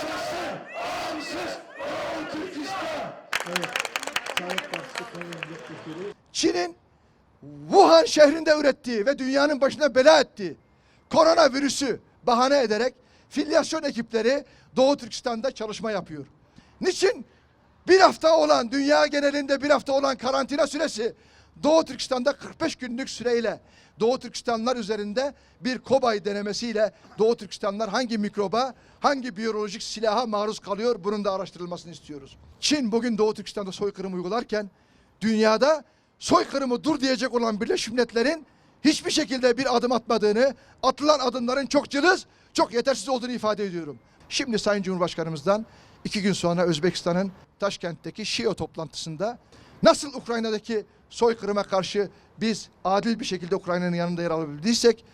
esaslı, bağımsız, Doğu Türkistan. Çin'in Wuhan şehrinde ürettiği ve dünyanın başına bela ettiği koronavirüsü bahane ederek filyasyon ekipleri Doğu Türkistan'da çalışma yapıyor. Niçin? Bir hafta olan dünya genelinde bir hafta olan karantina süresi Doğu Türkistan'da 45 günlük süreyle Doğu Türkistanlar üzerinde bir kobay denemesiyle Doğu Türkistanlar hangi mikroba, hangi biyolojik silaha maruz kalıyor bunun da araştırılmasını istiyoruz. Çin bugün Doğu Türkistan'da soykırım uygularken dünyada soykırımı dur diyecek olan Birleşmiş Milletler'in hiçbir şekilde bir adım atmadığını, atılan adımların çok cılız, çok yetersiz olduğunu ifade ediyorum. Şimdi Sayın Cumhurbaşkanımızdan iki gün sonra Özbekistan'ın Taşkent'teki Şio toplantısında nasıl Ukrayna'daki soykırıma karşı biz adil bir şekilde Ukrayna'nın yanında yer alabildiysek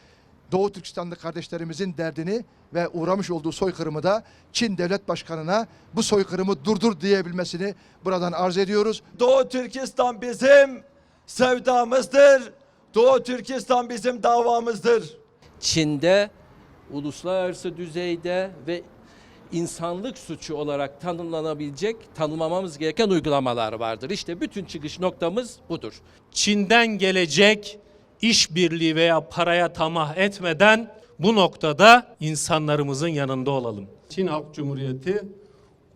Doğu Türkistanlı kardeşlerimizin derdini ve uğramış olduğu soykırımı da Çin Devlet Başkanı'na bu soykırımı durdur diyebilmesini buradan arz ediyoruz. Doğu Türkistan bizim sevdamızdır. Doğu Türkistan bizim davamızdır. Çin'de uluslararası düzeyde ve insanlık suçu olarak tanımlanabilecek, tanımlamamız gereken uygulamalar vardır. İşte bütün çıkış noktamız budur. Çin'den gelecek işbirliği veya paraya tamah etmeden bu noktada insanlarımızın yanında olalım. Çin Halk Cumhuriyeti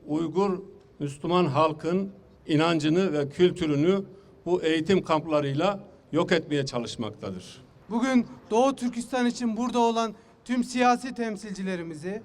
Uygur Müslüman halkın inancını ve kültürünü bu eğitim kamplarıyla yok etmeye çalışmaktadır. Bugün Doğu Türkistan için burada olan tüm siyasi temsilcilerimizi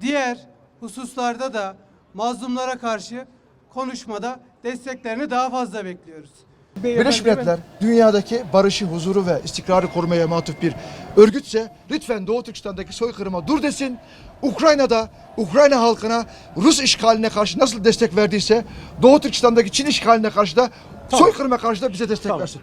diğer hususlarda da mazlumlara karşı konuşmada desteklerini daha fazla bekliyoruz. Birleşmiş Milletler dünyadaki barışı, huzuru ve istikrarı korumaya matuf bir örgütse lütfen Doğu Türkistan'daki soykırıma dur desin. Ukrayna'da Ukrayna halkına Rus işgaline karşı nasıl destek verdiyse Doğu Türkistan'daki Çin işgaline karşı da soykırıma karşı da bize destek versin.